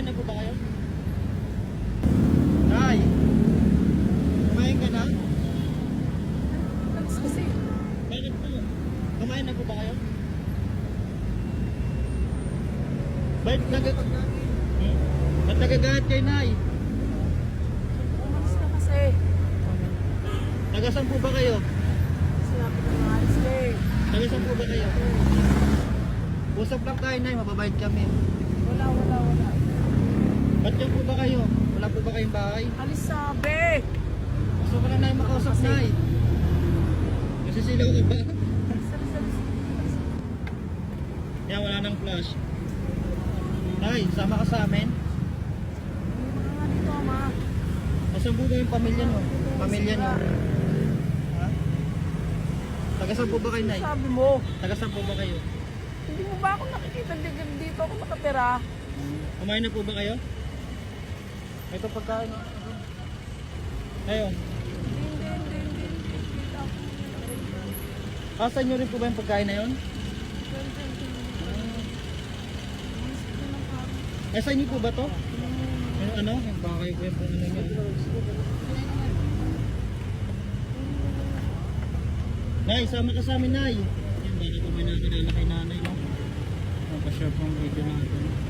Kumain na po ba kayo? Nay! Kumain ka na? Alis kasi. Bakit po? Kumain na po ba kayo? Ba't nag... Hmm? Ba't nagagalit kay Nay? Umalis ka kasi. Tagasan po ba kayo? Sinabi na alis ka eh. Tagasan po ba kayo? Usap lang tayo, Nay. Mababait kami. Wala, wala, wala. Ba't yan po ba kayo? Wala po ba kayong bahay? Alis sabi. Gusto ko lang, Nay, makausap, Kasi- Nay. Nasisilaw ka ba? Yan, wala nang flash. Nay, sama ka sa amin. Na nga dito, ama. Nasaan po ba yung pamilya nyo? Pamilya nyo? Ha? Tagasan po ba kayo, Nay? Sabi mo, Tagasan po ba kayo? hindi mo ba ako nakikita dito ako nakatira? Kumain na po ba kayo? Ito pagkain. Ako. Asa nyo rin po ba yung pagkain na yun? Na kami. Eh, sa inyo po ba to? Yung ano? Yung bakay po yung ano nyo. Nay, sama ka sa amin, Nay. Yan, baka may nakakilala kay nanay, no? Napashare po ang video natin.